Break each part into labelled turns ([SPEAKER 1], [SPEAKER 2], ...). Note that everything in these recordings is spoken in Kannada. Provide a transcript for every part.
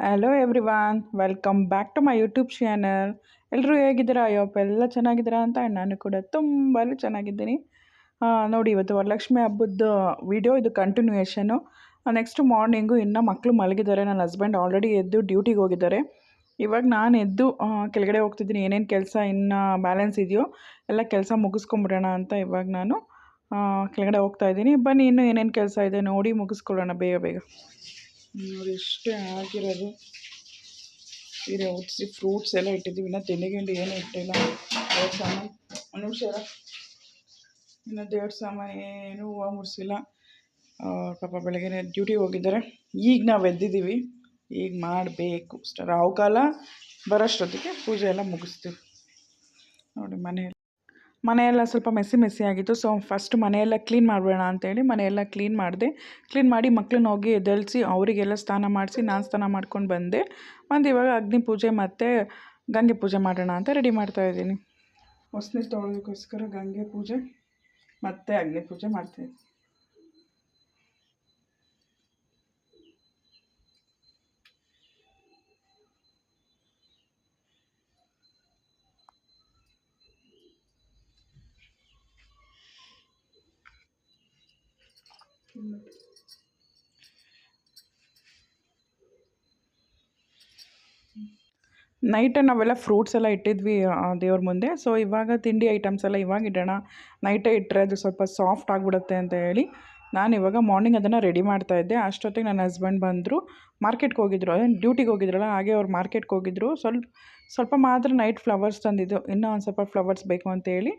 [SPEAKER 1] Hello everyone welcome back to my YouTube channel ಎಲ್ಲರೂ ಹೇಗಿದ್ದೀರಾ? ಅಯ್ಯಪ್ಪ ಎಲ್ಲ ಚೆನ್ನಾಗಿದ್ದೀರಾ ಅಂತ ನಾನು ಕೂಡ ತುಂಬಾ ಚೆನ್ನಾಗಿದ್ದೀನಿ. ನೋಡಿ, ಇವತ್ತು ವರಲಕ್ಷ್ಮಿ ಹಬ್ಬದ ವಿಡಿಯೋ ಇದು ಕಂಟಿನ್ಯೂಯೇಷನು ನೆಕ್ಸ್ಟ್ ಮಾರ್ನಿಂಗು ಇನ್ನೂ ಮಕ್ಕಳು ಮಲಗಿದ್ದಾರೆ. ನನ್ನ ಹಸ್ಬೆಂಡ್ ಆಲ್ರೆಡಿ ಎದ್ದು ಡ್ಯೂಟಿಗೆ ಹೋಗಿದ್ದಾರೆ. ಇವಾಗ ನಾನು ಎದ್ದು ಕೆಳಗಡೆ ಹೋಗ್ತಿದ್ದೀನಿ. ಏನೇನು ಕೆಲಸ ಇನ್ನು ಬ್ಯಾಲೆನ್ಸ್ ಇದೆಯೋ ಎಲ್ಲ ಕೆಲಸ ಮುಗಿಸ್ಕೊಂಬಿಡೋಣ ಅಂತ ಇವಾಗ ನಾನು ಕೆಳಗಡೆ ಹೋಗ್ತಾ ಇದ್ದೀನಿ. ಬನ್ನಿ, ಇನ್ನೂ ಏನೇನು ಕೆಲಸ ಇದೆ ನೋಡಿ ಮುಗಿಸ್ಕೊಳ್ಳೋಣ ಬೇಗ ಬೇಗ. ನೋಡಿ, ಇಷ್ಟೇ ಆಗಿರೋದು. ಸೀರೆ ಉಟ್ಸಿ ಫ್ರೂಟ್ಸ್ ಎಲ್ಲ ಇಟ್ಟಿದ್ದೀವಿ. ಇನ್ನು ತೆನೆಗಿಂಡು ಏನೂ ಇಟ್ಟಿಲ್ಲ. ದೇವ್ರ ಸಾಮಾನು, ಒಂದು ನಿಮಿಷ. ಇನ್ನು ದೇವ್ರ ಸಾಮಾನು ಏನೂ ಹೂವು ಮುಡಿಸಿಲ್ಲ. ಪಾಪ ಬೆಳಗ್ಗೆ ಡ್ಯೂಟಿ ಹೋಗಿದ್ದಾರೆ. ಈಗ ನಾವು ಎದ್ದಿದ್ದೀವಿ. ಈಗ ಮಾಡಬೇಕು. ಅಷ್ಟೇ ರಾವು ಕಾಲ ಬರೋಷ್ಟೊತ್ತಿಗೆ ಪೂಜೆ ಎಲ್ಲ ಮುಗಿಸ್ತೀವಿ. ನೋಡಿ, ಮನೆಯಲ್ಲಿ. ಮನೆಯೆಲ್ಲ ಸ್ವಲ್ಪ ಮೆಸ್ಸಿ ಮೆಸ್ಸಿ ಆಗಿತ್ತು. ಸೊ ಫಸ್ಟ್ ಮನೆಯೆಲ್ಲ ಕ್ಲೀನ್ ಮಾಡಬೇಡ ಅಂತೇಳಿ ಮನೆಯೆಲ್ಲ ಕ್ಲೀನ್ ಮಾಡಿದೆ. ಕ್ಲೀನ್ ಮಾಡಿ ಮಕ್ಕಳನ್ನ ಹೋಗಿ ಎದ್ದೇಳಿಸಿ, ಅವರಿಗೆಲ್ಲ ಸ್ನಾನ ಮಾಡಿಸಿ, ನಾನು ಸ್ನಾನ ಮಾಡ್ಕೊಂಡು ಬಂದೆ. ಬಂದು ಇವಾಗ ಅಗ್ನಿ ಪೂಜೆ ಮತ್ತು ಗಂಗೆ ಪೂಜೆ ಮಾಡೋಣ ಅಂತ ರೆಡಿ ಮಾಡ್ತಾ ಇದ್ದೀನಿ. ನೀರು ತೊಗೊಳೋದಕ್ಕೋಸ್ಕರ ಗಂಗೆ ಪೂಜೆ ಮತ್ತು ಅಗ್ನಿ ಪೂಜೆ ಮಾಡ್ತಾಯಿದ್ದೀನಿ ನೈಟ್ ನಾವೆಲ್ಲ ಫ್ರೂಟ್ಸ್ ಎಲ್ಲ ಇಟ್ಟಿದ್ವಿ ದೇವ್ರ ಮುಂದೆ. ಸೊ ಇವಾಗ ತಿಂಡಿ ಐಟಮ್ಸ್ ಎಲ್ಲ ಇವಾಗ ಇಡೋಣ. ನೈಟೇ ಇಟ್ಟರೆ ಅದು ಸ್ವಲ್ಪ ಸಾಫ್ಟ್ ಆಗಿಬಿಡುತ್ತೆ ಅಂತ ಹೇಳಿ ನಾನು ಇವಾಗ ಮಾರ್ನಿಂಗ್ ಅದನ್ನು ರೆಡಿ ಮಾಡ್ತಾ ಇದ್ದೆ. ಅಷ್ಟೊತ್ತಿಗೆ ನನ್ನ ಹಸ್ಬೆಂಡ್ ಬಂದರು. ಮಾರ್ಕೆಟ್ಗೆ ಹೋಗಿದ್ರು. ಅದೇ ಡ್ಯೂಟಿಗೆ ಹೋಗಿದ್ರಲ್ಲ, ಹಾಗೆ ಅವ್ರು ಮಾರ್ಕೆಟ್ಗೆ ಹೋಗಿದ್ರು. ಸ್ವಲ್ಪ ಸ್ವಲ್ಪ ಮಾತ್ರ ನೈಟ್ ಫ್ಲವರ್ಸ್ ತಂದಿದ್ದು. ಇನ್ನೂ ಒಂದು ಸ್ವಲ್ಪ ಫ್ಲವರ್ಸ್ ಬೇಕು ಅಂತೇಳಿ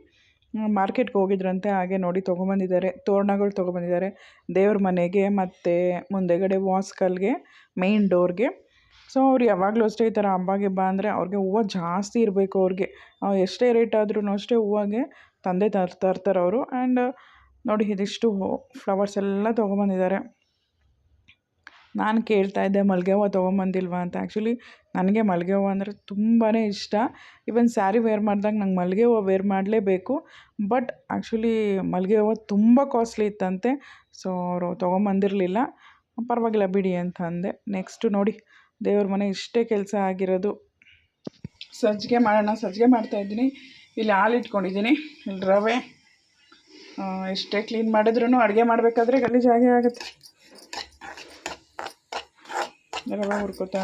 [SPEAKER 1] ಮಾರ್ಕೆಟ್ಗೆ ಹೋಗಿದ್ರಂತೆ, ಹಾಗೆ ನೋಡಿ ತೊಗೊಂಬಂದಿದ್ದಾರೆ. ತೋರಣಗಳು ತೊಗೊಬಂದಿದ್ದಾರೆ. ದೇವ್ರ ಮನೆಗೆ ಮತ್ತು ಮುಂದೆಗಡೆ ವಾಸ್ಕಲ್ಗೆ ಮೇಯ್ನ್ ಡೋರ್ಗೆ ಸೊ ಅವ್ರು ಯಾವಾಗಲೂ ಅಷ್ಟೇ ಈ ಥರ ಹಬ್ಬ ಗಿಬ್ಬ ಅಂದರೆ ಅವ್ರಿಗೆ ಹೂವು ಜಾಸ್ತಿ ಇರಬೇಕು ಅವ್ರಿಗೆ. ಎಷ್ಟೇ ರೇಟ್ ಆದ್ರೂ ಅಷ್ಟೇ ಹೂವಾಗೆ ತಂದೆ ತರ್ ತರ್ತಾರೆ ಅವರು. ಆ್ಯಂಡ್ ನೋಡಿ ಇದಿಷ್ಟು ಫ್ಲವರ್ಸ್ ಎಲ್ಲ ತೊಗೊಂಬಂದಿದ್ದಾರೆ. ನಾನು ಕೇಳ್ತಾ ಇದ್ದೆ ಮಲ್ಲಿಗೆ ಹೂವು ತೊಗೊಂಬಂದಿಲ್ವಾ ಅಂತ. ಆ್ಯಕ್ಚುಲಿ ನನಗೆ ಮಲ್ಲಿಗೆ ಹೂವು ಅಂದರೆ ತುಂಬಾ ಇಷ್ಟ. ಇವನ್ ಸ್ಯಾರಿ ವೇರ್ ಮಾಡಿದಾಗ ನಂಗೆ ಮಲ್ಲಿಗೆ ಹೂವು ವೇರ್ ಮಾಡಲೇಬೇಕು. ಬಟ್ ಆ್ಯಕ್ಚುಲಿ ಮಲ್ಲಿಗೆ ಹೂವು ತುಂಬ ಕಾಸ್ಟ್ಲಿ ಇತ್ತಂತೆ. ಸೊ ಅವರು ತೊಗೊಂಬಂದಿರಲಿಲ್ಲ. ಪರವಾಗಿಲ್ಲ ಬಿಡಿ ಅಂತ ಅಂದೆ. ನೆಕ್ಸ್ಟು ನೋಡಿ, ದೇವ್ರ ಮನೆ ಇಷ್ಟೇ ಕೆಲಸ ಆಗಿರೋದು. ಸಜ್ಜಿಗೆ ಮಾಡೋಣ, ಸಜ್ಜಿಗೆ ಮಾಡ್ತಾಯಿದ್ದೀನಿ ಇಲ್ಲಿ ಹಾಲು ಇಟ್ಕೊಂಡಿದ್ದೀನಿ. ಇಲ್ಲಿ ರವೆ ಎಷ್ಟೇ ಕ್ಲೀನ್ ಮಾಡಿದ್ರೂ ಅಡುಗೆ ಮಾಡಬೇಕಾದ್ರೆ ಗಲೀಜಾಗೇ ಆಗುತ್ತೆ. ರವೆ ಹುರ್ಕೋತಾ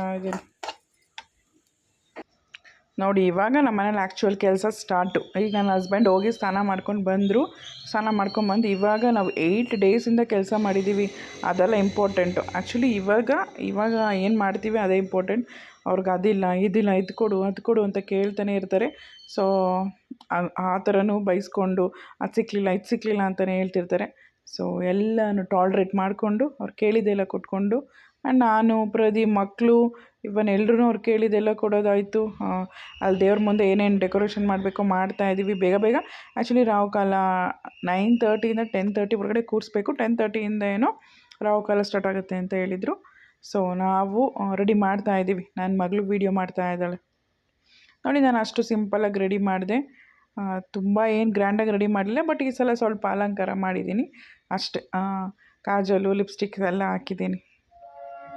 [SPEAKER 1] ನೋಡಿ, ಇವಾಗ ನಮ್ಮ ಮನೇಲಿ ಆ್ಯಕ್ಚುಯಲ್ ಕೆಲಸ ಸ್ಟಾರ್ಟು ಈಗ ನನ್ನ ಹಸ್ಬೆಂಡ್ ಹೋಗಿ ಸ್ನಾನ ಮಾಡ್ಕೊಂಡು ಬಂದರು. ಸ್ನಾನ ಮಾಡ್ಕೊಂಡು ಬಂದು ಇವಾಗ ನಾವು ಏಯ್ಟ್ ಡೇಸಿಂದ ಕೆಲಸ ಮಾಡಿದ್ದೀವಿ ಅದೆಲ್ಲ ಇಂಪಾರ್ಟೆಂಟು ಆ್ಯಕ್ಚುಲಿ ಇವಾಗ ಇವಾಗ ಏನು ಮಾಡ್ತೀವಿ ಅದೇ ಇಂಪಾರ್ಟೆಂಟ್ ಅವ್ರಿಗೆ ಅದಿಲ್ಲ, ಇದಿಲ್ಲ, ಇದು ಕೊಡು, ಅದು ಕೊಡು ಅಂತ ಕೇಳ್ತಾನೆ ಇರ್ತಾರೆ. ಸೊ ಆ ಥರನೂ ಬೈಸ್ಕೊಂಡು, ಅದು ಸಿಕ್ಕಲಿಲ್ಲ ಇದು ಸಿಕ್ಕಲಿಲ್ಲ ಅಂತಲೇ ಹೇಳ್ತಿರ್ತಾರೆ. ಸೊ ಎಲ್ಲನೂ ಟಾಲ್ರೇಟ್ ಮಾಡಿಕೊಂಡು, ಅವ್ರು ಕೇಳಿದ್ದೆಲ್ಲ ಕೊಟ್ಕೊಂಡು ಆ್ಯಂಡ್ ನಾನು ಪ್ರತಿ ಮಕ್ಕಳು, ಇವನ್ ಎಲ್ರೂ ಅವ್ರು ಕೇಳಿದ್ದೆಲ್ಲ ಕೊಡೋದಾಯಿತು. ಅಲ್ಲಿ ದೇವ್ರ ಮುಂದೆ ಏನೇನು ಡೆಕೋರೇಷನ್ ಮಾಡಬೇಕೋ ಮಾಡ್ತಾ ಇದ್ದೀವಿ ಬೇಗ ಬೇಗ. ಆ್ಯಕ್ಚುಲಿ ರಾವು ಕಾಲ ನೈನ್ ತರ್ಟಿಯಿಂದ ಟೆನ್ ತರ್ಟಿ ಒಳಗಡೆ ಕೂರಿಸ್ಬೇಕು. ಟೆನ್ ತರ್ಟಿಯಿಂದ ಏನೋ ರಾವು ಕಾಲ ಸ್ಟಾರ್ಟ್ ಆಗುತ್ತೆ ಅಂತ ಹೇಳಿದರು. ಸೊ ನಾವು ರೆಡಿ ಮಾಡ್ತಾ ಇದ್ದೀವಿ ನನ್ನ ಮಗಳು ವೀಡಿಯೋ ಮಾಡ್ತಾ ಇದ್ದಾಳೆ. ನೋಡಿ, ನಾನು ಅಷ್ಟು ಸಿಂಪಲಾಗಿ ರೆಡಿ ಮಾಡಿದೆ. ತುಂಬ ಏನು ಗ್ರ್ಯಾಂಡಾಗಿ ರೆಡಿ ಮಾಡಲಿಲ್ಲ ಬಟ್ ಈ ಸಲ ಸ್ವಲ್ಪ ಅಲಂಕಾರ ಮಾಡಿದ್ದೀನಿ. ಅಷ್ಟೇ. ಕಾಜಲು ಲಿಪ್ಸ್ಟಿಕ್ ಎಲ್ಲ ಹಾಕಿದ್ದೀನಿ.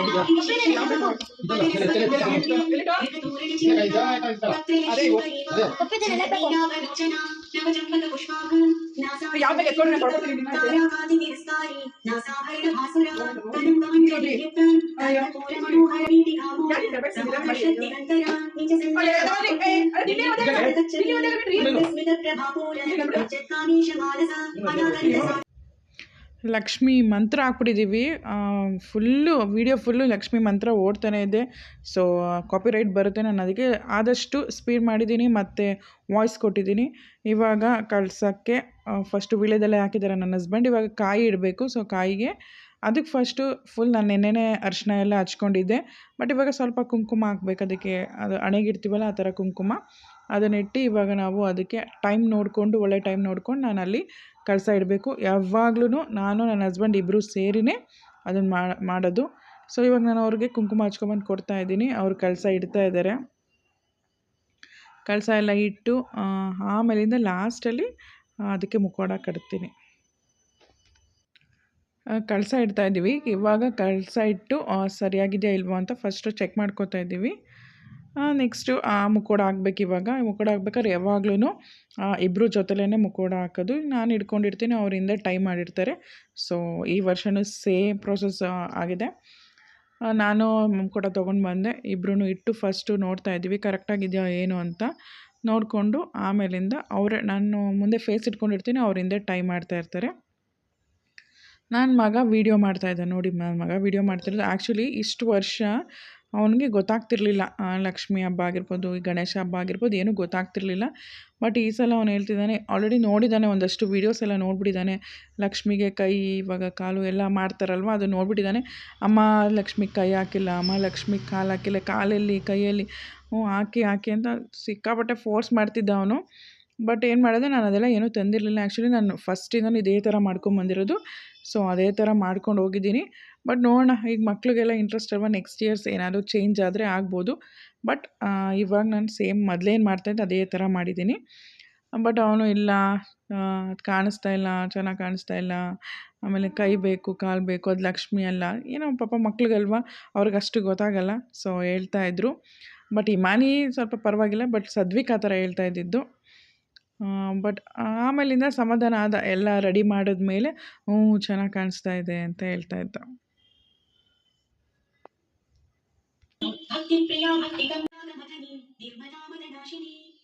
[SPEAKER 2] ಎತ್ತರ. ಅದು. ಎತ್ತರ ಕೊಡು, ಎತ್ತರ ಕೊಡು. ಯಾವ್ದು ಎತ್ತರ ಕೊಡು?
[SPEAKER 1] ಯಾವ್ದು ಎತ್ಕೊಂಡು ನಾನು ಕೊಡ್ತೀನಿ ನಿನ್ನ ಹತ್ರ. ಲಕ್ಷ್ಮಿ ಮಂತ್ರ ಹಾಕ್ಬಿಟ್ಟಿದ್ದೀವಿ. Full video full Lakshmi mantra ಓಡ್ತಾನೆ ಇದೆ. ಸೊ ಕಾಪಿರೈಟ್ ಬರುತ್ತೆ. ನಾನು ಅದಕ್ಕೆ ಆದಷ್ಟು ಸ್ಪೀಡ್ ಮಾಡಿದ್ದೀನಿ ಮತ್ತು ವಾಯ್ಸ್ ಕೊಟ್ಟಿದ್ದೀನಿ. ಇವಾಗ ಕಳ್ಸೋಕ್ಕೆ ಫಸ್ಟು ವೀಳ್ಯದೆಲೆ ಹಾಕಿದ್ದಾರೆ ನನ್ನ ಹಸ್ಬೆಂಡ್ ಇವಾಗ ಕಾಯಿ ಇಡಬೇಕು. ಸೊ ಕಾಯಿಗೆ ಅದಕ್ಕೆ ಫಸ್ಟು ಫುಲ್ ನಾನು ನೆನ್ನೆನೇ ಅರಿಶಿನ ಎಲ್ಲ ಹಚ್ಕೊಂಡಿದ್ದೆ. ಬಟ್ ಇವಾಗ ಸ್ವಲ್ಪ ಕುಂಕುಮ ಹಾಕ್ಬೇಕು. ಅದಕ್ಕೆ ಅದು ಹಣೆಗಿಡ್ತೀವಲ್ಲ ಆ ಥರ ಕುಂಕುಮ. ಅದನ್ನಿಟ್ಟು ಇವಾಗ ನಾವು ಅದಕ್ಕೆ ಟೈಮ್ ನೋಡಿಕೊಂಡು, ಒಳ್ಳೆ ಟೈಮ್ ನೋಡ್ಕೊಂಡು ನಾನು ಅಲ್ಲಿ ಕಳಸ ಇಡಬೇಕು. ಯಾವಾಗ್ಲೂ ನಾನು, ನನ್ನ ಹಸ್ಬೆಂಡ್ ಇಬ್ಬರು ಸೇರಿನೇ ಅದನ್ನು ಮಾಡೋದು. ಸೊ ಇವಾಗ ನಾನು ಅವ್ರಿಗೆ ಕುಂಕುಮ ಹಚ್ಕೊಂಬಂದು ಕೊಡ್ತಾ ಇದ್ದೀನಿ. ಅವ್ರು ಕಳಸ ಇಡ್ತಾ ಇದ್ದಾರೆ. ಕಳಸ ಎಲ್ಲ ಇಟ್ಟು ಆಮೇಲಿಂದ ಲಾಸ್ಟಲ್ಲಿ ಅದಕ್ಕೆ ಮುಖವಾಡ ಕಟ್ತೀನಿ. ಕಳಸ ಇಡ್ತಾ ಇದ್ದೀವಿ. ಇವಾಗ ಕಳಸ ಇಟ್ಟು ಸರಿಯಾಗಿದೆಯಾ ಇಲ್ವೋ ಅಂತ ಫಸ್ಟು ಚೆಕ್ ಮಾಡ್ಕೋತಾ ಇದ್ದೀವಿ. ನೆಕ್ಸ್ಟು ಆ ಮುಕ್ಕೋಡ ಹಾಕ್ಬೇಕು ಇವಾಗ. ಮುಕ್ಕೋಡ ಹಾಕ್ಬೇಕಾದ್ರೆ ಯಾವಾಗ್ಲೂ ಇಬ್ಬರು ಜೊತೆಲೇ ಮುಕ್ಕೋಡ ಹಾಕೋದು. ನಾನು ಇಟ್ಕೊಂಡಿರ್ತೀನಿ ಅವ್ರ ಹಿಂದೆ ಟೈಮ್ ಮಾಡಿರ್ತಾರೆ. ಸೊ ಈ ವರ್ಷವೂ ಸೇಮ್ ಪ್ರೋಸೆಸ್ ಆಗಿದೆ. ನಾನು ಮುಕ್ಕೋಡ ತೊಗೊಂಡು ಬಂದೆ. ಇಬ್ಬರೂ ಇಟ್ಟು ಫಸ್ಟು ನೋಡ್ತಾ ಇದ್ದೀವಿ ಕರೆಕ್ಟಾಗಿದೆಯಾ ಏನು ಅಂತ. ನೋಡಿಕೊಂಡು ಆಮೇಲಿಂದ ಅವರೇ, ನಾನು ಮುಂದೆ ಫೇಸ್ ಇಟ್ಕೊಂಡಿರ್ತೀನಿ, ಅವ್ರ ಹಿಂದೆ ಟೈ ಮಾಡ್ತಾ ಇರ್ತಾರೆ. ನನ್ನ ಮಗ ವೀಡಿಯೋ ಮಾಡ್ತಾಯಿದ್ದೆ ನೋಡಿ ನನ್ನ ಮಗ ವೀಡಿಯೋ ಮಾಡ್ತಿರೋದು. ಆ್ಯಕ್ಚುಲಿ ಇಷ್ಟು ವರ್ಷ ಅವನಿಗೆ ಗೊತ್ತಾಗ್ತಿರ್ಲಿಲ್ಲ. ಲಕ್ಷ್ಮಿ ಹಬ್ಬ ಆಗಿರ್ಬೋದು, ಈ ಗಣೇಶ ಹಬ್ಬ ಆಗಿರ್ಬೋದು, ಏನೂ ಗೊತ್ತಾಗ್ತಿರ್ಲಿಲ್ಲ. ಬಟ್ ಈ ಸಲ ಅವನು ಹೇಳ್ತಿದ್ದಾನೆ ಆಲ್ರೆಡಿ ನೋಡಿದ್ದಾನೆ, ಒಂದಷ್ಟು ವೀಡಿಯೋಸ್ ಎಲ್ಲ ನೋಡ್ಬಿಟ್ಟಿದ್ದಾನೆ. ಲಕ್ಷ್ಮಿಗೆ ಕೈ, ಇವಾಗ ಕಾಲು ಎಲ್ಲ ಮಾಡ್ತಾರಲ್ವ, ಅದು ನೋಡ್ಬಿಟ್ಟಿದ್ದಾನೆ. ಅಮ್ಮ ಲಕ್ಷ್ಮಿಗೆ ಕೈ ಹಾಕಿಲ್ಲ, ಅಮ್ಮ ಲಕ್ಷ್ಮಿಗೆ ಕಾಲು ಹಾಕಿಲ್ಲ, ಕಾಲಲ್ಲಿ, ಕೈಯಲ್ಲಿ, ಹ್ಞೂ, ಹಾಕಿ ಹಾಕಿ ಅಂತ ಸಿಕ್ಕಾಪಟ್ಟೆ ಫೋರ್ಸ್ ಮಾಡ್ತಿದ್ದ ಅವನು. ಬಟ್ ಏನು ಮಾಡಿದೆ, ನಾನು ಅದೆಲ್ಲ ಏನೂ ತಂದಿರಲಿಲ್ಲ. ಆ್ಯಕ್ಚುಲಿ ನಾನು ಫಸ್ಟಿಂದನೂ ಇದೇ ಥರ ಮಾಡ್ಕೊಂಬಂದಿರೋದು. ಸೊ ಅದೇ ಥರ ಮಾಡ್ಕೊಂಡು ಹೋಗಿದ್ದೀನಿ. ಬಟ್ ನೋಡೋಣ, ಈಗ ಮಕ್ಳಿಗೆಲ್ಲ ಇಂಟ್ರೆಸ್ಟ್ ಅಲ್ವಾ? ನೆಕ್ಸ್ಟ್ ಇಯರ್ಸ್ ಏನಾದರೂ ಚೇಂಜ್ ಆದರೆ ಆಗ್ಬೋದು. ಬಟ್ ಇವಾಗ ನಾನು ಸೇಮ್ ಮೊದಲೇನು ಮಾಡ್ತಾಯಿದ್ದೆ ಅದೇ ಥರ ಮಾಡಿದ್ದೀನಿ. ಬಟ್ ಅವನು ಇಲ್ಲ ಅದು ಕಾಣಿಸ್ತಾ ಇಲ್ಲ, ಚೆನ್ನಾಗಿ ಕಾಣಿಸ್ತಾ ಇಲ್ಲ. ಆಮೇಲೆ ಕೈ ಬೇಕು, ಕಾಲು ಬೇಕು, ಅದು ಲಕ್ಷ್ಮಿ ಅಲ್ಲ. ಏನೋ ಪಾಪ ಮಕ್ಳಿಗಲ್ವ? ಅವ್ರಿಗೆ ಅಷ್ಟು ಗೊತ್ತಾಗಲ್ಲ. ಸೊ ಹೇಳ್ತಾ ಇದ್ದರು ಬಟ್ ಇಮಾನಿ ಸ್ವಲ್ಪ ಪರವಾಗಿಲ್ಲ ಬಟ್ ಸದ್ವಿಕ್ ಆ ಥರ ಹೇಳ್ತಾ ಇದ್ದಿದ್ದು. ಬಟ್ ಆಮೇಲಿಂದ ಸಮಾಧಾನ ಆದ, ಎಲ್ಲ ರೆಡಿ ಮಾಡಿದ್ಮೇಲೆ, ಹ್ಞೂ, ಚೆನ್ನಾಗಿ ಕಾಣಿಸ್ತಾ ಇದೆ ಅಂತ ಹೇಳ್ತಾ ಇದ್ದ.
[SPEAKER 2] భక్తి ప్రియాభక్తి గంగాధమదని నిర్మలామల నాశిని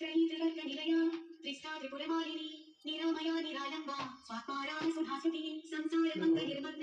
[SPEAKER 2] त्रयी त्रिकर्तिवया त्रिष्ठा त्रिपुरमालिनी निरामया निरालम्बा स्वात्मारा सुभाषते संसारपङ्कनिर्बन्ध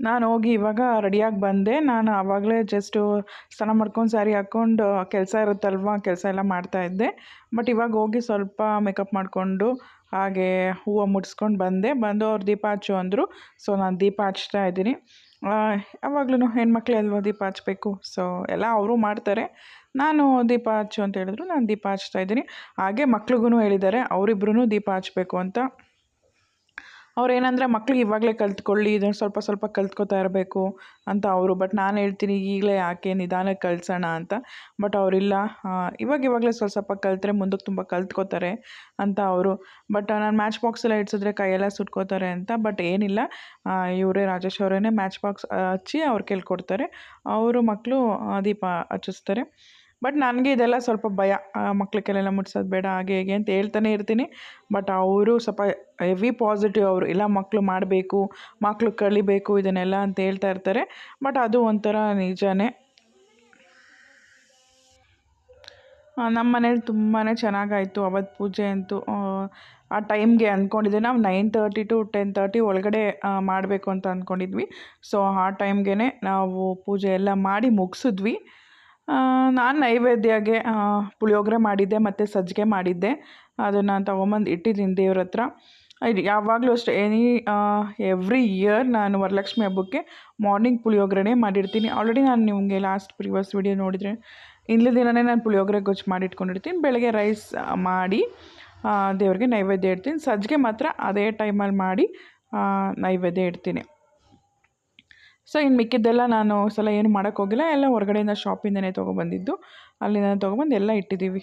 [SPEAKER 1] ನಾನು ಹೋಗಿ ಇವಾಗ ರೆಡಿಯಾಗಿ ಬಂದೆ. ನಾನು ಆವಾಗಲೇ ಜಸ್ಟು ಸ್ನಾನ ಮಾಡ್ಕೊಂಡು ಸ್ಯಾರಿ ಹಾಕ್ಕೊಂಡು ಕೆಲಸ ಇರುತ್ತಲ್ವ, ಕೆಲಸ ಎಲ್ಲ ಮಾಡ್ತಾಯಿದ್ದೆ ಬಟ್ ಇವಾಗ ಹೋಗಿ ಸ್ವಲ್ಪ ಮೇಕಪ್ ಮಾಡಿಕೊಂಡು ಹಾಗೆ ಹೂವು ಮುಡಿಸ್ಕೊಂಡು ಬಂದೆ. ಬಂದು ಅವ್ರು ದೀಪ ಹಚ್ಚು ಅಂದರು. ಸೊ ನಾನು ದೀಪ ಹಚ್ತಾ ಇದ್ದೀನಿ. ಯಾವಾಗ್ಲೂ ಹೆಣ್ಮಕ್ಳು ಅಲ್ವಾ ದೀಪ ಹಚ್ಬೇಕು? ಸೊ ಎಲ್ಲ ಅವರು ಮಾಡ್ತಾರೆ. ನಾನು ದೀಪ ಹಚ್ಚು ಅಂತ ಹೇಳಿದ್ರು. ನಾನು ದೀಪ ಹಚ್ತಾ ಇದ್ದೀನಿ. ಹಾಗೆ ಮಕ್ಳಿಗೂ ಹೇಳಿದ್ದಾರೆ. ಅವರಿಬ್ರು ದೀಪ ಹಚ್ಬೇಕು ಅಂತ. ಅವ್ರು ಏನಂದರೆ ಮಕ್ಳಿಗೆ ಇವಾಗಲೇ ಕಲ್ತ್ಕೊಳ್ಳಿ ಇದನ್ನು ಸ್ವಲ್ಪ ಸ್ವಲ್ಪ ಕಲ್ತ್ಕೊತಾ ಇರಬೇಕು ಅಂತ ಅವರು. ಬಟ್ ನಾನು ಹೇಳ್ತೀನಿ ಈಗಲೇ ಯಾಕೆ ನಿಧಾನಕ್ಕೆ ಕಲಿಸೋಣ ಅಂತ. ಬಟ್ ಅವರಿಲ್ಲ ಇವಾಗ ಇವಾಗಲೇ ಸ್ವಲ್ಪ ಸ್ವಲ್ಪ ಕಲ್ತ್ರೆ ಮುಂದಕ್ಕೆ ತುಂಬ ಕಲ್ತ್ಕೊತಾರೆ ಅಂತ ಅವರು. ಬಟ್ ನಾನು ಮ್ಯಾಚ್ ಬಾಕ್ಸ್ ಎಲ್ಲ ಇಡ್ಸಿದ್ರೆ ಕೈಯೆಲ್ಲ ಸುಟ್ಕೋತಾರೆ ಅಂತ. ಬಟ್ ಏನಿಲ್ಲ ಇವರೇ ರಾಜೇಶ್ ಅವರೇ ಮ್ಯಾಚ್ ಬಾಕ್ಸ್ ಹಚ್ಚಿ ಅವ್ರು ಕೇಳ್ಕೊಡ್ತಾರೆ. ಅವರು ಮಕ್ಕಳು ದೀಪ ಹಚ್ಚಿಸ್ತಾರೆ. ಬಟ್ ನನಗೆ ಇದೆಲ್ಲ ಸ್ವಲ್ಪ ಭಯ. ಮಕ್ಳ ಕೈಲೆಲ್ಲ ಮುಟ್ಸೋದು ಬೇಡ, ಹಾಗೆ ಹೇಗೆ ಅಂತ ಹೇಳ್ತಾನೆ ಇರ್ತೀನಿ. ಬಟ್ ಅವರು ಸ್ವಲ್ಪ ಹೆವಿ ಪಾಸಿಟಿವ್ ಅವರು. ಇಲ್ಲ ಮಕ್ಕಳು ಮಾಡಬೇಕು ಮಕ್ಕಳು ಕಲಿಬೇಕು ಇದನ್ನೆಲ್ಲ ಅಂತ ಹೇಳ್ತಾ ಇರ್ತಾರೆ. ಬಟ್ ಅದು ಒಂಥರ ನಿಜಾನೇ. ನಮ್ಮ ಮನೇಲಿ ತುಂಬಾ ಚೆನ್ನಾಗಾಯಿತು. ಅವತ್ತು ಪೂಜೆ ಅಂತೂ, ಆ ಟೈಮ್ಗೆ ಅಂದ್ಕೊಂಡಿದ್ದೆ ನಾವು nine thirty to ten thirty ಒಳಗಡೆ ಮಾಡಬೇಕು ಅಂತ ಅಂದ್ಕೊಂಡಿದ್ವಿ ಸೊ ಆ ಟೈಮ್ಗೆ ನಾವು ಪೂಜೆ ಎಲ್ಲ ಮಾಡಿ ಮುಗಿಸಿದ್ವಿ. ನಾನು ನೈವೇದ್ಯಗೆ ಪುಳಿಯೋಗರೆ ಮಾಡಿದ್ದೆ, ಮತ್ತು ಸಜ್ಜಿಗೆ ಮಾಡಿದ್ದೆ. ಅದನ್ನು ತೊಗೊಂಬಂದು ಇಟ್ಟಿದ್ದೀನಿ ದೇವ್ರ ಹತ್ರ. ಯಾವಾಗಲೂ ಅಷ್ಟೇ, ಎನಿ ಎವ್ರಿ ಇಯರ್ ನಾನು ವರಲಕ್ಷ್ಮಿ ಹಬ್ಬಕ್ಕೆ ಮಾರ್ನಿಂಗ್ ಪುಳಿಯೋಗರೆನೇ ಮಾಡಿರ್ತೀನಿ. ಆಲ್ರೆಡಿ ನಾನು ನಿಮಗೆ ಲಾಸ್ಟ್ ಪ್ರಿವಿಯಸ್ ವಿಡಿಯೋ ನೋಡಿದರೆ ಇಂದಿನ ದಿನವೇ ನಾನು ಪುಳಿಯೋಗರೆ ಗೊಜ್ಜು ಮಾಡಿಟ್ಕೊಂಡಿರ್ತೀನಿ. ಬೆಳಗ್ಗೆ ರೈಸ್ ಮಾಡಿ ದೇವ್ರಿಗೆ ನೈವೇದ್ಯ ಇಡ್ತೀನಿ. ಸಜ್ಜಿಗೆ ಮಾತ್ರ ಅದೇ ಟೈಮಲ್ಲಿ ಮಾಡಿ ನೈವೇದ್ಯ ಇಡ್ತೀನಿ. ಸೊ ಇನ್ನು ಮಿಕ್ಕಿದ್ದೆಲ್ಲ ನಾನು ಸಲ ಏನು ಮಾಡೋಕ್ಕೋಗಿಲ್ಲ ಎಲ್ಲ ಹೊರಗಡೆಯಿಂದ ಶಾಪಿಂದನೇ ತೊಗೊಬಂದಿದ್ದು ಅಲ್ಲಿಂದ ತೊಗೊಬಂದು ಎಲ್ಲ ಇಟ್ಟಿದ್ದೀವಿ.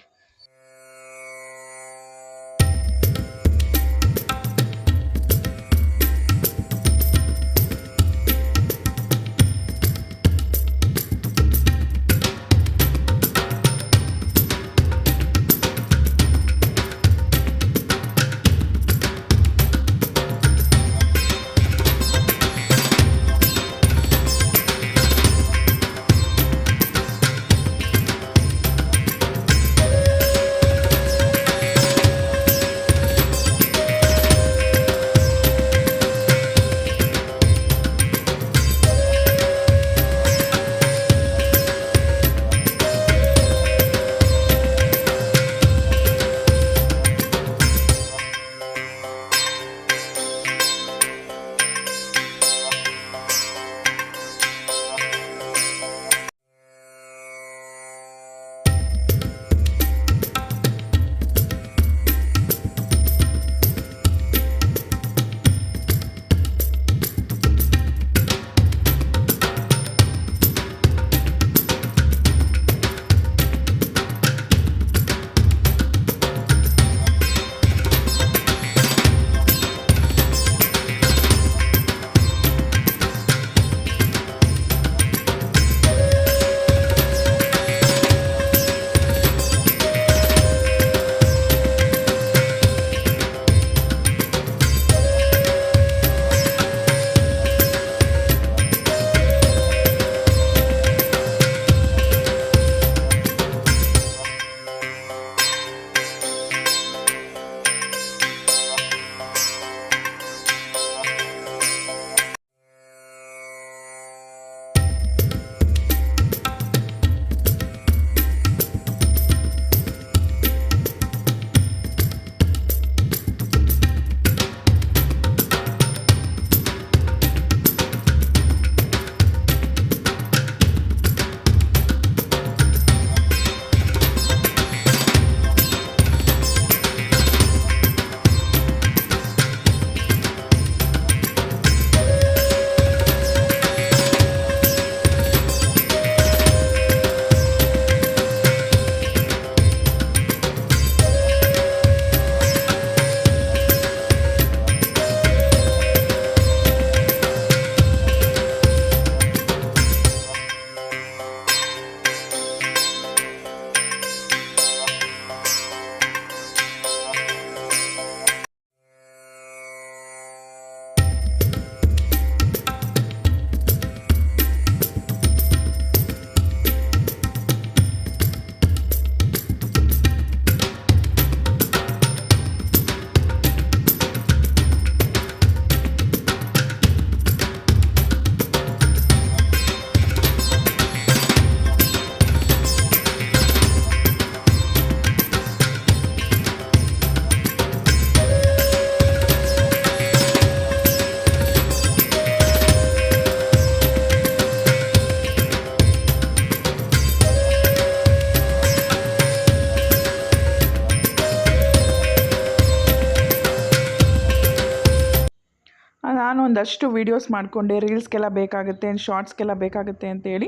[SPEAKER 1] ಒಂದಷ್ಟು ವೀಡಿಯೋಸ್ ಮಾಡಿಕೊಂಡೆ ರೀಲ್ಸ್ಗೆಲ್ಲ ಬೇಕಾಗುತ್ತೆ ಶಾರ್ಟ್ಸ್ಗೆಲ್ಲ ಬೇಕಾಗುತ್ತೆ ಅಂತೇಳಿ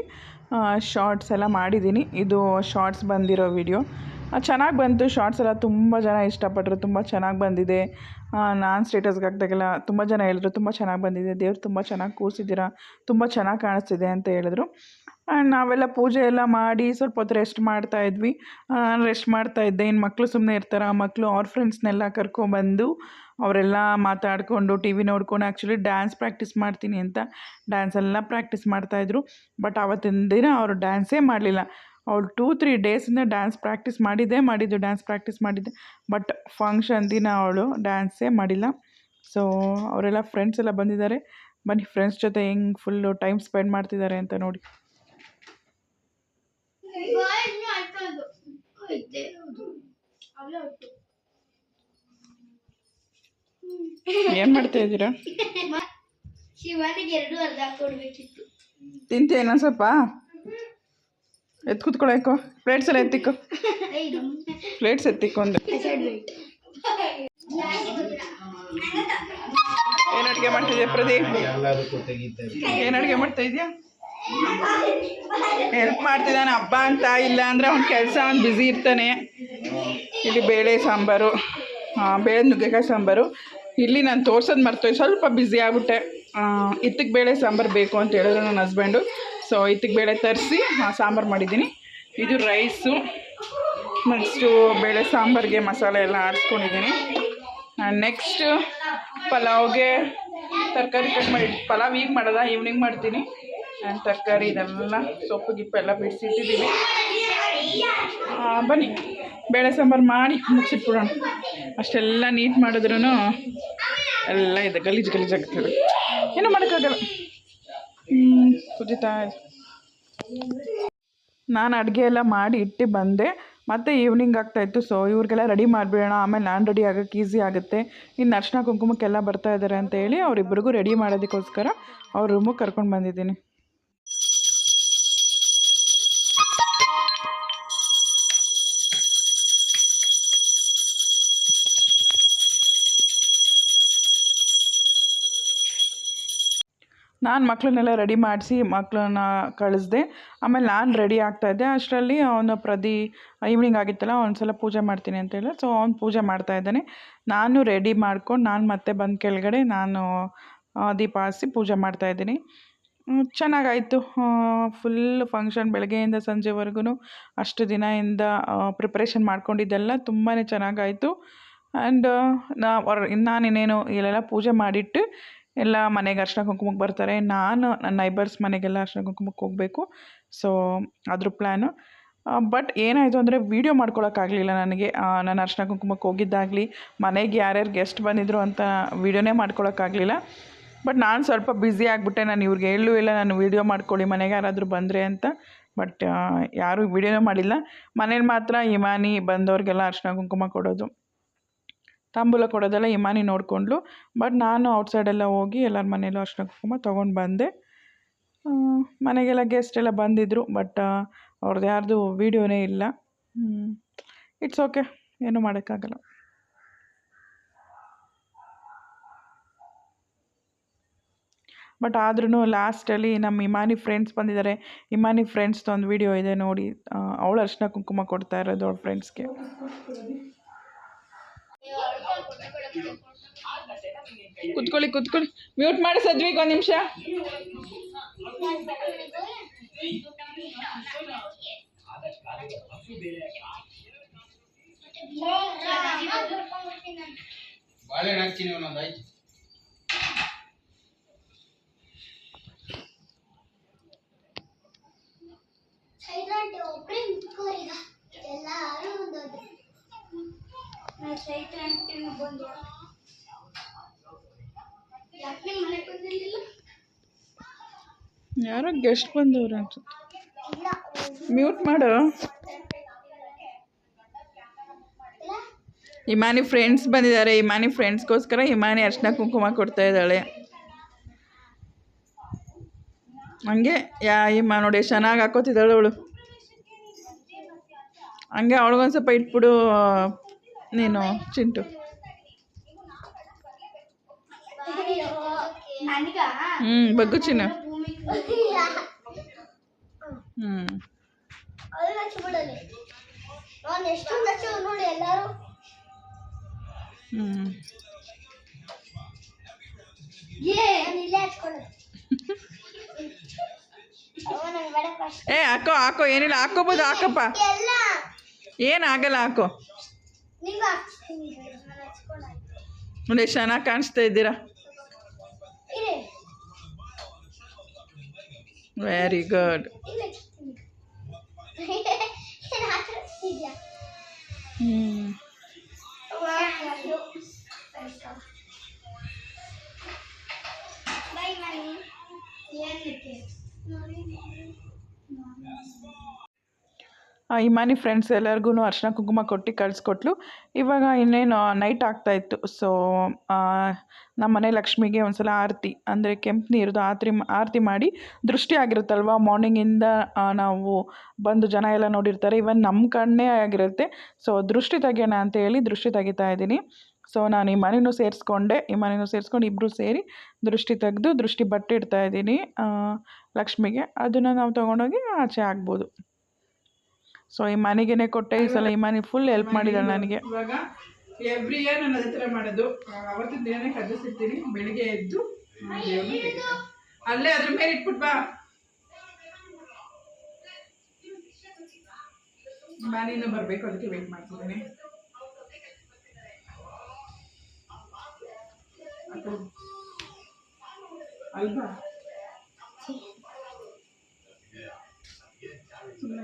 [SPEAKER 1] ಶಾರ್ಟ್ಸ್ ಎಲ್ಲ ಮಾಡಿದ್ದೀನಿ. ಇದು ಶಾರ್ಟ್ಸ್ ಬಂದಿರೋ ವಿಡಿಯೋ ಚೆನ್ನಾಗಿ ಬಂತು ಶಾರ್ಟ್ಸ್ ಎಲ್ಲ ತುಂಬ ಜನ ಇಷ್ಟಪಟ್ಟರು ತುಂಬ ಚೆನ್ನಾಗಿ ಬಂದಿದೆ. ನಾನು ಸ್ಟೇಟಸ್ಗೆ ಹಾಕ್ದಾಗೆಲ್ಲ ತುಂಬ ಜನ ಹೇಳಿದ್ರು, ತುಂಬ ಚೆನ್ನಾಗಿ ಬಂದಿದೆ, ದೇವ್ರು ತುಂಬ ಚೆನ್ನಾಗಿ ಕೂರಿಸಿದ್ದೀರಾ, ತುಂಬ ಚೆನ್ನಾಗಿ ಕಾಣಿಸ್ತಿದೆ ಅಂತ ಹೇಳಿದ್ರು. ಆ್ಯಂಡ್ ನಾವೆಲ್ಲ ಪೂಜೆ ಎಲ್ಲ ಮಾಡಿ ಸ್ವಲ್ಪ ಹೊತ್ತು ರೆಸ್ಟ್ ಮಾಡ್ತಾ ಇದ್ವಿ. ರೆಸ್ಟ್ ಮಾಡ್ತಾ ಇದ್ದೆ ಇನ್ನು ಮಕ್ಕಳು ಸುಮ್ಮನೆ ಇರ್ತಾರೆ, ಆ ಮಕ್ಕಳು ಅವ್ರ ಫ್ರೆಂಡ್ಸ್ನೆಲ್ಲ ಕರ್ಕೊಂಬಂದು ಅವರೆಲ್ಲ ಮಾತಾಡಿಕೊಂಡು ಟಿ ವಿ ನೋಡ್ಕೊಂಡು ಆ್ಯಕ್ಚುಲಿ ಡ್ಯಾನ್ಸ್ ಪ್ರಾಕ್ಟೀಸ್ ಮಾಡ್ತೀನಿ ಅಂತ ಡ್ಯಾನ್ಸೆಲ್ಲ ಪ್ರಾಕ್ಟೀಸ್ ಮಾಡ್ತಾಯಿದ್ರು ಬಟ್ ಆವತ್ತಿನ ದಿನ ಅವರು ಡ್ಯಾನ್ಸೇ ಮಾಡಲಿಲ್ಲ. ಅವಳು ಟೂ ತ್ರೀ ಡೇಸಿಂದ ಡ್ಯಾನ್ಸ್ ಪ್ರಾಕ್ಟೀಸ್ ಮಾಡಿದ್ದೇ ಮಾಡಿದ್ದು ಡ್ಯಾನ್ಸ್ ಪ್ರಾಕ್ಟೀಸ್ ಮಾಡಿದ್ದೆ. ಬಟ್ ಫಂಕ್ಷನ್ ದಿನ ಅವಳು ಡ್ಯಾನ್ಸೇ ಮಾಡಿಲ್ಲ. ಸೊ ಅವರೆಲ್ಲ ಫ್ರೆಂಡ್ಸ್ ಎಲ್ಲ ಬಂದಿದ್ದಾರೆ. ಬನ್ನಿ ಫ್ರೆಂಡ್ಸ್ ಜೊತೆ ಹೆಂಗೆ ಫುಲ್ಲು ಟೈಮ್ ಸ್ಪೆಂಡ್ ಮಾಡ್ತಿದ್ದಾರೆ ಅಂತ ನೋಡಿ. ಏನು ಮಾಡ್ತಾ ಇದ್ದೀರಾ?
[SPEAKER 2] ಶಿವನಿಗೆ ಎರಡು ಅರ್ಧ ಕೊಡ್ಬೇಕಿತ್ತು.
[SPEAKER 1] ತಿಂತೇನ ಸ್ವಲ್ಪ? ಎತ್ ಕೂತ್ಕೊಳ್ಳೋಕೋ ಪ್ಲೇಟ್ಸ್ ಎಲ್ಲ ಎತ್ತಿಕ್ಕೋ ಪ್ಲೇಟ್ಸ್ ಎತ್ತಿಕ್ಕೋ ಒಂದು ಏನು ಅಡುಗೆ ಮಾಡ್ತಿದ್ಯಾ ಪ್ರದೀಪ್? ಏನ್ ಅಡ್ಗೆ ಮಾಡ್ತಾ ಇದೆಯಾ? ಹೆಲ್ಪ್ ಮಾಡ್ತಿದ್ದಾನೆ. ಹಬ್ಬ ಅಂತ ಇಲ್ಲ ಅಂದರೆ ಅವ್ನ ಕೆಲಸ ಅವ್ನು ಬ್ಯುಸಿ ಇರ್ತಾನೆ. ಇಲ್ಲಿ ಬೇಳೆ ಸಾಂಬಾರು ಬೇಳೆ ನುಗ್ಗೆಕಾಯಿ ಸಾಂಬಾರು. ಇಲ್ಲಿ ನಾನು ತೋರ್ಸೋದು ಮರ್ತೋಯ್ ಸ್ವಲ್ಪ ಬ್ಯುಸಿ ಆಗ್ಬಿಟ್ಟೆ. ಇತ್ತಿಗೆ ಬೇಳೆ, ಸಾಂಬಾರು ಬೇಕು ಅಂತ ಹೇಳಿದ್ರು ನನ್ನ ಹಸ್ಬೆಂಡು ಸೊ ಇತ್ತಿಗೆ ಬೇಳೆ ತರಿಸಿ ಸಾಂಬಾರು ಮಾಡಿದ್ದೀನಿ. ಇದು ರೈಸು ನೆಕ್ಸ್ಟು ಬೇಳೆ, ಸಾಂಬಾರಿಗೆ ಮಸಾಲೆ ಎಲ್ಲ ಆರಿಸ್ಕೊಂಡಿದ್ದೀನಿ. ನೆಕ್ಸ್ಟ್ ಪಲಾವ್ಗೆ ತರಕಾರಿ ಕಟ್ ಮಾಡಿ, ಪಲಾವ್ ಈಗ ಮಾಡೋದ ಈವ್ನಿಂಗ್ ಮಾಡ್ತೀನಿ. ನಾನು ತರಕಾರಿ ಇದೆಲ್ಲ, ಸೊಪ್ಪು ಗಿಪ್ಪೆಲ್ಲ ಎಲ್ಲ ಬಿಡಿಸಿಟ್ಟಿದ್ದೀವಿ ಬನ್ನಿ. ಬೇಳೆ ಸಾಂಬಾರು ಮಾಡಿ ಮುಗಿಸಿಟ್ಬಿಡೋಣ. ಅಷ್ಟೆಲ್ಲ ನೀಟ್ ಮಾಡಿದ್ರೂ ಎಲ್ಲ ಇದೆ, ಗಲೀಜು ಗಲೀಜು ಆಗ್ತದೆ ಏನೂ ಮಾಡೋಕ್ಕಾಗಲ್ಲ. ಕುದೀತಾ ನಾನು ಅಡುಗೆ ಎಲ್ಲ ಮಾಡಿ ಇಟ್ಟು ಬಂದೆ. ಮತ್ತೆ ಈವ್ನಿಂಗ್ ಆಗ್ತಾಯಿತ್ತು ಸೊ ಇವ್ರಿಗೆಲ್ಲ ರೆಡಿ ಮಾಡಿಬಿಡೋಣ. ಆಮೇಲೆ ನಾನು ರೆಡಿ ಆಗೋಕ್ಕೆ ಈಸಿ ಆಗುತ್ತೆ. ಇನ್ನು ಅರ್ಶಿನ ಕುಂಕುಮಕ್ಕೆಲ್ಲ ಬರ್ತಾ ಇದ್ದಾರೆ ಅಂತ ಹೇಳಿ ಅವರಿಬ್ಬರಿಗೂ ರೆಡಿ ಮಾಡೋದಕ್ಕೋಸ್ಕರ ಅವ್ರ ರೂಮಿಗೆ ಕರ್ಕೊಂಡು ಬಂದಿದ್ದೀನಿ. ನಾನು ಮಕ್ಕಳನ್ನೆಲ್ಲ ರೆಡಿ ಮಾಡಿಸಿ ಮಕ್ಕಳನ್ನ ಕಳಿಸ್ದೆ. ಆಮೇಲೆ ನಾನು ರೆಡಿ ಆಗ್ತಾಯಿದ್ದೆ ಅಷ್ಟರಲ್ಲಿ ಅವನು ಪ್ರದಿ ಈವ್ನಿಂಗ್ ಆಗಿತ್ತಲ್ಲ ಒಂದು ಸಲ ಪೂಜೆ ಮಾಡ್ತೀನಿ ಅಂತ ಹೇಳಿ ಸೊ ಅವ್ನು ಪೂಜೆ ಮಾಡ್ತಾ ಇದ್ದಾನೆ. ನಾನು ರೆಡಿ ಮಾಡ್ಕೊಂಡು ನಾನು ಮತ್ತೆ ಬಂದು ಕೆಳಗಡೆ ನಾನು ದೀಪ ಹಚ್ಚಿ ಪೂಜೆ ಮಾಡ್ತಾ ಇದ್ದೀನಿ. ಚೆನ್ನಾಗಾಯಿತು. ಫುಲ್ ಫಂಕ್ಷನ್ ಬೆಳಗ್ಗೆಯಿಂದ ಸಂಜೆವರೆಗೂ ಅಷ್ಟು ದಿನದಿಂದ ಪ್ರಿಪ್ರೇಷನ್ ಮಾಡ್ಕೊಂಡಿದ್ದೆಲ್ಲ ತುಂಬಾ ಚೆನ್ನಾಗಾಯಿತು. ಆ್ಯಂಡ್ ನಾ ನಾನು ಇನ್ನೇನು ಇಲ್ಲೆಲ್ಲ ಪೂಜೆ ಮಾಡಿಟ್ಟು ಎಲ್ಲ ಮನೆಗೆ ಅರ್ಶಿನ ಕುಂಕುಮಕ್ಕೆ ಬರ್ತಾರೆ. ನಾನು ನನ್ನ ನೈಬರ್ಸ್ ಮನೆಗೆಲ್ಲ ಅರ್ಶಿನ ಕುಂಕುಮಕ್ಕೆ ಹೋಗಬೇಕು. ಸೊ ಅದ್ರ ಪ್ಲ್ಯಾನು ಬಟ್ ಏನಾಯಿತು ಅಂದರೆ ವೀಡಿಯೋ ಮಾಡ್ಕೊಳಕ್ಕಾಗಲಿಲ್ಲ ನನಗೆ. ನಾನು ಅರ್ಶಿನ ಕುಂಕುಮಕ್ಕೆ ಹೋಗಿದ್ದಾಗಲಿ, ಮನೆಗೆ ಯಾರ್ಯಾರು ಗೆಸ್ಟ್ ಬಂದಿದ್ರು ಅಂತ ವೀಡಿಯೋನೇ ಮಾಡ್ಕೊಳಕ್ಕಾಗಲಿಲ್ಲ ಬಟ್ ನಾನು ಸ್ವಲ್ಪ ಬ್ಯುಸಿ ಆಗಿಬಿಟ್ಟೆ. ನಾನು ಇವ್ರಿಗೆ ಹೇಳೂ ಇಲ್ಲ, ನಾನು ವೀಡಿಯೋ ಮಾಡ್ಕೊಳ್ಳಿ, ಮನೆಗೆ ಯಾರಾದರೂ ಬಂದರೆ ಅಂತ. ಬಟ್ ಯಾರೂ ವೀಡಿಯೋನೇ ಮಾಡಿಲ್ಲ. ಮನೇಲಿ ಮಾತ್ರ ಹಿಮಾನಿ ಬಂದವ್ರಿಗೆಲ್ಲ ಅರ್ಶಿನ ಕುಂಕುಮ ಕೊಡೋದು. ತಾಂಬೂಲ ಕೊಡೋದೆಲ್ಲ ಇಮಾನಿ ನೋಡಿಕೊಂಡ್ಲು. ಬಟ್ ನಾನು ಔಟ್ಸೈಡೆಲ್ಲ ಹೋಗಿ ಎಲ್ಲರ ಮನೇಲೂ ಅರ್ಶಿನ ಕುಂಕುಮ ತೊಗೊಂಡು ಬಂದೆ. ಮನೆಗೆಲ್ಲ ಗೆಸ್ಟ್ ಎಲ್ಲ ಬಂದಿದ್ದರು ಬಟ್ ಅವ್ರದ್ದು ಯಾರ್ದು ವೀಡಿಯೋನೇ ಇಲ್ಲ. ಇಟ್ಸ್ ಓಕೆ ಏನೂ ಮಾಡೋಕ್ಕಾಗಲ್ಲ. ಬಟ್ ಆದ್ರೂ ಲಾಸ್ಟಲ್ಲಿ ನಮ್ಮ ಇಮಾನಿ ಫ್ರೆಂಡ್ಸ್ ಬಂದಿದ್ದಾರೆ. ಇಮಾನಿ ಫ್ರೆಂಡ್ಸ್ದು ಒಂದು ವೀಡಿಯೋ ಇದೆ ನೋಡಿ. ಅವಳು ಅರ್ಶಿನ ಕುಂಕುಮ ಕೊಡ್ತಾ ಇರೋದು ಅವಳ ಫ್ರೆಂಡ್ಸ್ಗೆ ಕುತ್ಕೊಳ್ಳಿ ಕುತ್ಕೊಳ್ಳಿ. ಮ್ಯೂಟ್ ಮಾಡಿ ಸದ್ವಿಕ್ ಒಂದು ನಿಮಿಷ.
[SPEAKER 3] ಬಾಳೆಹಣ್ಣು ಹಾಕ್ತೀನಿ ಒಂದೊಂದು ಆಯ್ತು
[SPEAKER 4] ಸೈಲೆಂಟ್ ಒಬ್ಬರೇ ನಿಂತ್ಕೋರೀಗ ಎಲ್ಲಾರು ಒಂದೋದ್ರು
[SPEAKER 1] ಯಾರೋ ಗೆಸ್ಟ್ ಬಂದವ್ರು ಅನ್ಸುತ್ತೆ. ಮ್ಯೂಟ್ ಮಾಡು. ಹಿಮಾನಿ ಫ್ರೆಂಡ್ಸ್ ಬಂದಿದ್ದಾರೆ. ಇಮಾನಿ ಫ್ರೆಂಡ್ಸ್ಗೋಸ್ಕರ ಹಿಮಾನಿ ಅರ್ಶಿನ ಕುಂಕುಮ ಕೊಡ್ತಾ ಇದ್ದಾಳೆ. ಹಂಗೆ, ಯಾ, ಇಮ್ಮ ನೋಡಿ ಚೆನ್ನಾಗಿ ಹಾಕೋತಿದ್ದಾಳೆ ಅವಳು. ಹಂಗೆ ಅವಳಿಗೊಂದು ಸ್ವಲ್ಪ ಇಟ್ಬಿಡು ನೀನು ಚಿಂಟು
[SPEAKER 4] ನನಗ
[SPEAKER 1] ಹ್ಞೂ ಬಗ್ಗು ಚಿನ್ನು
[SPEAKER 4] ಭೂಮಿ
[SPEAKER 1] ಹ್ಞೂ
[SPEAKER 4] ಅದು ಹಚ್ಬಿಡಲಿ ನಾನು ಎಷ್ಟೊಂದು ಹಚ್ಚು ನೋಡಿ ಎಲ್ಲಾರು
[SPEAKER 1] ಹ್ಞೂ
[SPEAKER 4] ಏ ನಾನು ಇಲ್ಲೇ ಹಚ್ಕೊಳ್ಳೋದು ಅವ ನಂಗೆ ಬೇಡ ಫಸ್ಟ್
[SPEAKER 1] ಏ ಹಾಕೋ ಹಾಕೋ ಏನಿಲ್ಲ ಹಾಕೋಬೋದು ಹಾಕಪ್ಪ
[SPEAKER 4] ಎಲ್ಲ
[SPEAKER 1] ಏನು ಆಗಲ್ಲ ಹಾಕೋ ನೋಡಿ ಎಷ್ಟು ಚೆನ್ನಾಗಿ ಕಾಣಿಸ್ತಾ ಇದ್ದೀರಾ?
[SPEAKER 4] ಇರೇ.
[SPEAKER 1] ವೆರಿ ಗುಡ್
[SPEAKER 4] ಇಲ್ಲ ಹಚ್ತೀನಿ ಏನು ಹಾಕಿಸ್ತಿದ್ಯಾ
[SPEAKER 1] ಹ್ಞೂ
[SPEAKER 4] ಬೈ ಮನಿ ಏನಕ್ಕೆ
[SPEAKER 1] ಇಮಾನಿ ಫ್ರೆಂಡ್ಸ್ ಎಲ್ಲರಿಗೂ ಅರ್ಶಿನ ಕುಂಕುಮ ಕೊಟ್ಟು ಕಳಿಸ್ಕೊಟ್ಲು. ಇವಾಗ ಇನ್ನೇನು ನೈಟ್ ಆಗ್ತಾಯಿತ್ತು ಸೊ ನಮ್ಮ ಮನೆ ಲಕ್ಷ್ಮಿಗೆ ಒಂದು ಸಲ ಆರತಿ, ಅಂದರೆ ಕೆಂಪು ನೀರದು ಆರತಿ ಆರತಿ ಮಾಡಿ ದೃಷ್ಟಿ ಆಗಿರುತ್ತಲ್ವ? ಮಾರ್ನಿಂಗಿಂದ ನಾವು ಬಂದು ಜನ ಎಲ್ಲ ನೋಡಿರ್ತಾರೆ. ಇವನ್ ನಮ್ಮ ಕಣ್ಣೇ ಆಗಿರುತ್ತೆ. ಸೊ ದೃಷ್ಟಿ ತೆಗಿಯೋಣ ಅಂತ ಹೇಳಿ ದೃಷ್ಟಿ ತೆಗಿತಾ ಇದ್ದೀನಿ. ಸೊ ನಾನು ಈ ಮನೆಯೂ ಸೇರಿಸ್ಕೊಂಡೆ. ಈ ಮನೆಯೂ ಸೇರಿಸ್ಕೊಂಡು ಇಬ್ಬರು ಸೇರಿ ದೃಷ್ಟಿ ತೆಗೆದು, ದೃಷ್ಟಿ ಬಟ್ಟೆ ಇಡ್ತಾ ಇದ್ದೀನಿ ಲಕ್ಷ್ಮಿಗೆ. ಅದನ್ನು ನಾವು ತೊಗೊಂಡೋಗಿ ಆಚೆ ಆಗ್ಬೋದು. ಸೊ ಈ ಮನೆಗೇನೆ ಕೊಟ್ಟೆ ಈ ಸಲ ಈ ಮನೆ ಫುಲ್ ಹೆಲ್ಪ್ ಮಾಡಿದ್ದಾಳೆ ನನಗೆ. ಇವಾಗ ಎವ್ರಿ ಇಯರ್ ನಾನು ಅದೇ ಥರ ಮಾಡೋದು ಅವತ್ತಿನ ದಿನನೇ ಕದಿಸಿರ್ತೀನಿ ಬೆಳಿಗ್ಗೆ ಎದ್ದು ಅಲ್ಲೇ ಅದ್ರ ಮೇಲೆ ಇಟ್ಬಿಟ್ಟು ಬಾ. ಮನೆಯಿಂದ ಬರಬೇಕು ಅದಕ್ಕೆ ವೇಟ್ ಮಾಡ್ತಿದ್ದೀನಿ. ಅಲ್ವಾ? ಇನ್ನೂ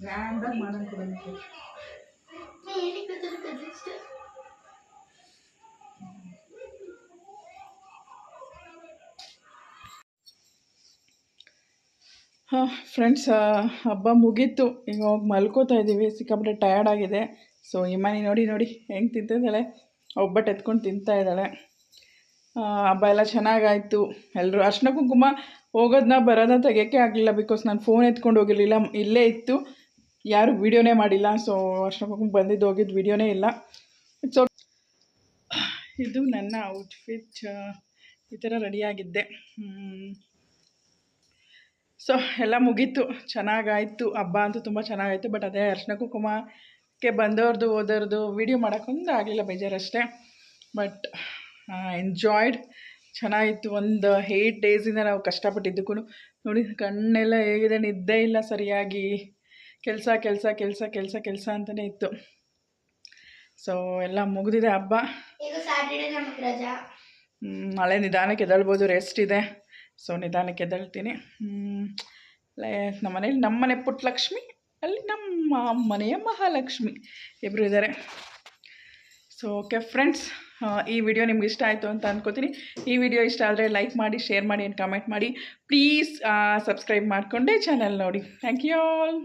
[SPEAKER 1] ಗ್ರ್ಯಾಂಡಾಗಿ ಹಾಂ ಫ್ರೆಂಡ್ಸ್ ಹಬ್ಬ ಮುಗೀತು. ಈಗ ಹೋಗಿ ಮಲ್ಕೋತಾ ಇದ್ದೀವಿ ಸಿಕ್ಕಾಪಟ್ಟೆ ಟಯರ್ಡ್ ಆಗಿದೆ. ಸೊ ಇಮಾನಿ ನೋಡಿ ನೋಡಿ, ಹೆಂಗೆ ತಿಂತಿದ್ದಾಳೆ? ಒಬ್ಬಟ್ಟು ಎತ್ಕೊಂಡು ತಿಂತಾ ಇದ್ದಾಳೆ. ಹಬ್ಬ ಎಲ್ಲ ಚೆನ್ನಾಗಾಯಿತು. ಎಲ್ಲರೂ ಅರ್ಶಿನ ಕುಂಕುಮ ಹೋಗೋದನ್ನ ಬರೋದನ್ನ ತೆಗಿಯೋಕ್ಕೆ ಆಗಲಿಲ್ಲ ಬಿಕಾಸ್ ನಾನು ಫೋನ್ ಎತ್ಕೊಂಡು ಹೋಗಿರಲಿಲ್ಲ. ಇಲ್ಲೇ ಇತ್ತು. ಯಾರು ವೀಡಿಯೋನೇ ಮಾಡಿಲ್ಲ. ಸೊ ಅರ್ಶಿನ ಕುಂಕುಮ ಬಂದಿದ್ದು ಹೋಗಿದ್ದು ವೀಡಿಯೋನೇ ಇಲ್ಲ. ಸೊ ಇದು ನನ್ನ ಔಟ್ಫಿಟ್ ಈ ಥರ ರೆಡಿಯಾಗಿದ್ದೆ ಸೊ ಎಲ್ಲ ಮುಗೀತು. ಚೆನ್ನಾಗಾಯಿತು. ಹಬ್ಬ ಅಂತೂ ತುಂಬ ಚೆನ್ನಾಗಾಯಿತು. ಬಟ್ ಅದೇ ಅರ್ಶಿನ ಕುಂಕುಮಕ್ಕೆ ಬಂದವ್ರದ್ದು ಓದೋರ್ದು ವೀಡಿಯೋ ಮಾಡೋಕ್ಕೊಂದು ಆಗಲಿಲ್ಲ ಬೇಜಾರಷ್ಟೇ. ಬಟ್ ಎಂಜಾಯ್ಡ್ ಚೆನ್ನಾಗಿತ್ತು. ಒಂದು ಏಯ್ಟ್ ಡೇಸಿಂದ ನಾವು ಕಷ್ಟಪಟ್ಟಿದ್ದಕ್ಕೂ ನೋಡಿ ಕಣ್ಣೆಲ್ಲ ಹೇಗಿದೆ ನಿದ್ದೆ ಇಲ್ಲ ಸರಿಯಾಗಿ. ಕೆಲಸ ಕೆಲಸ ಕೆಲಸ ಕೆಲಸ ಕೆಲಸ ಅಂತಲೇ ಇತ್ತು. ಸೊ ಎಲ್ಲ ಮುಗಿದಿದೆ ಹಬ್ಬ. ನಾಳೆ ನಿಧಾನಕ್ಕೆ ಎದ್ದೇಳ್ಬೋದು ರೆಸ್ಟ್ ಇದೆ. ಸೊ ನಿಧಾನಕ್ಕೆ ಎದ್ದೇಳ್ತೀನಿ. ನಮ್ಮ ಮನೇಲಿ ನಮ್ಮ ಮನೆ ಪುಟ್ಟ ಲಕ್ಷ್ಮಿ ಅಲ್ಲಿ ನಮ್ಮ ಮನೆಯ ಮಹಾಲಕ್ಷ್ಮಿ ಇಬ್ಬರು ಇದ್ದಾರೆ ಸೊ ಓಕೆ ಫ್ರೆಂಡ್ಸ್ ಈ ವಿಡಿಯೋ ನಿಮ್ಗೆ ಇಷ್ಟ ಆಯಿತು ಅಂತ ಅನ್ಕೋತೀನಿ. ಈ ವಿಡಿಯೋ ಇಷ್ಟ ಆದರೆ ಲೈಕ್ ಮಾಡಿ ಶೇರ್ ಮಾಡಿ ಏನು ಕಮೆಂಟ್ ಮಾಡಿ. ಪ್ಲೀಸ್ ಸಬ್ಸ್ಕ್ರೈಬ್ ಮಾಡಿಕೊಂಡೆ ಚಾನಲ್ ನೋಡಿ. Thank you all